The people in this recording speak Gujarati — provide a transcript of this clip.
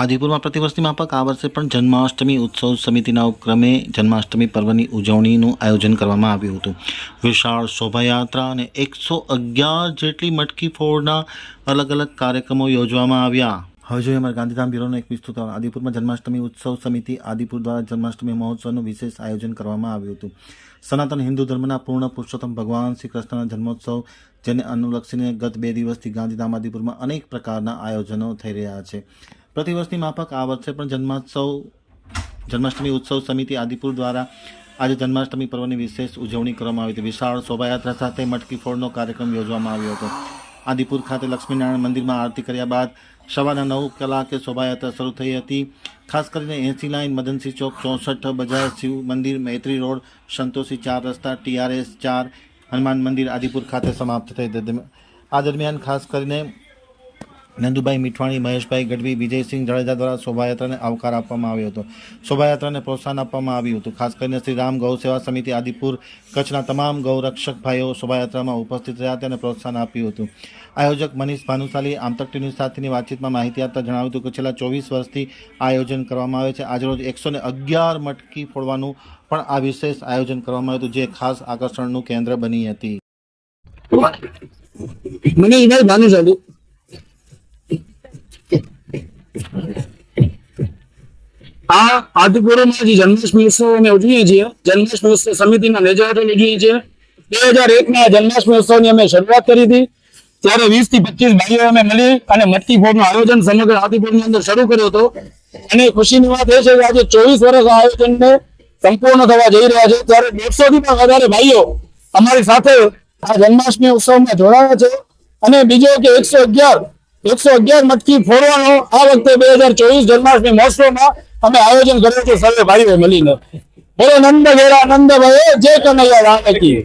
આદિપુરમાં પ્રતિવર્ષની માફક આ વર્ષે પણ જન્માષ્ટમી ઉત્સવ સમિતિના ઉપક્રમે જન્માષ્ટમી પર્વની ઉજવણીનું આયોજન કરવામાં આવ્યું હતું. વિશાળ શોભાયાત્રા અને એકસો અગિયાર જેટલી મટકી ફોડના અલગ અલગ કાર્યક્રમો યોજવામાં આવ્યા. હવે જોઈએ અમારા ગાંધીધામ બ્યુરોનો એક વિસ્તૃત. આદિપુરમાં જન્માષ્ટમી ઉત્સવ સમિતિ આદિપુર દ્વારા જન્માષ્ટમી મહોત્સવનું વિશેષ આયોજન કરવામાં આવ્યું હતું. સનાતન હિન્દુ ધર્મના પૂર્ણ પુરુષોત્તમ ભગવાન શ્રી કૃષ્ણના જન્મોત્સવ, જેને અનુલક્ષીને ગત બે દિવસથી ગાંધીધામ આદિપુરમાં અનેક પ્રકારના આયોજનો થઈ રહ્યા છે. પ્રતિવર્ષની માફક આ વર્ષે પણ જન્માત્સવ, જન્માષ્ટમી ઉત્સવ સમિતિ આદિપુર દ્વારા આજે જન્માષ્ટમી પર્વની વિશેષ ઉજવણી કરવામાં આવી હતી. વિશાળ શોભાયાત્રા સાથે મટકી ફોડનો કાર્યક્રમ યોજવામાં આવ્યો હતો. આદિપુર ખાતે લક્ષ્મીનારાયણ મંદિરમાં આરતી કર્યા બાદ સવારના નવ કલાકે શોભાયાત્રા શરૂ થઈ હતી. ખાસ કરીને એસી લાઇન, મદનસિંહ ચોક, ચોસઠ બજાર, શિવ મંદિર, મૈત્રી રોડ, સંતોષી ચાર રસ્તા, ટીઆરએસ ચાર, હનુમાન મંદિર આદિપુર ખાતે સમાપ્ત થઈ આ દરમિયાન ખાસ કરીને નંદુભાઈ મીઠવાણી, મહેશભાઈ ગઢવી, વિજયસિંહ જાડેજા દ્વારા શોભાયાત્રાને આવકાર આપવામાં આવ્યો હતો. શોભાયાત્રાને પ્રોત્સાહન આપવામાં આવ્યું હતું. ખાસ કરીને શ્રી રામ ગૌ સેવા સમિતિ આદિપુર કચ્છના તમામ ગૌરક્ષક ભાઈઓ શોભાયાત્રામાં ઉપસ્થિત રહ્યા તેને પ્રોત્સાહન આપ્યું હતું. આયોજક મનીષ ભાનુશાલી, આમતક ન્યૂઝ સાથેની વાતચીતમાં માહિતી આપતા જણાવ્યું હતું કે છેલ્લા ચોવીસ વર્ષથી આયોજન કરવામાં આવે છે. આજરોજ એકસો ને અગિયાર મટકી ફોડવાનું પણ આ વિશેષ આયોજન કરવામાં આવ્યું હતું, જે ખાસ આકર્ષણનું કેન્દ્ર બની હતી. મનીષભાઈ ભાનુશાલી આ આદિપુરમાં જે જન્માષ્ટમી ઉત્સવ અમે ઉજવીએ છીએ, જન્માષ્ટમી ઉત્સવ સમિતિના નેજારો ઉજવીએ છીએ. બે હજાર એકના જન્માષ્ટમી ઉત્સવની અમે શરૂઆત કરી હતી. ત્યારે વીસથી પચીસ ભાઈઓ અમે મળી અને મટકી ફોડનું આયોજન સમગ્ર આદિપુરની અંદર શરૂ કર્યો હતો. અને ખુશીની વાત એ છે કે આજે ચોવીસ વર્ષ આ આયોજનને સંપૂર્ણ થવા જઈ રહ્યા છે. ત્યારે દોઢસો થી પણ વધારે ભાઈઓ અમારી સાથે આ જન્માષ્ટમી ઉત્સવમાં જોડાયા છે. અને બીજો કે એકસો અગિયાર એકસો અગિયાર મટકી ફોડવાનો આ વખતે બે હજાર ચોવીસ જન્માષ્ટમી મહોત્સવમાં અમે આયોજન કર્યું છે, સર્વે ભાઈઓ મળીને. બોલો નંદ ઘેરા નંદ ભાઈ જય કનૈયા, રામ કી.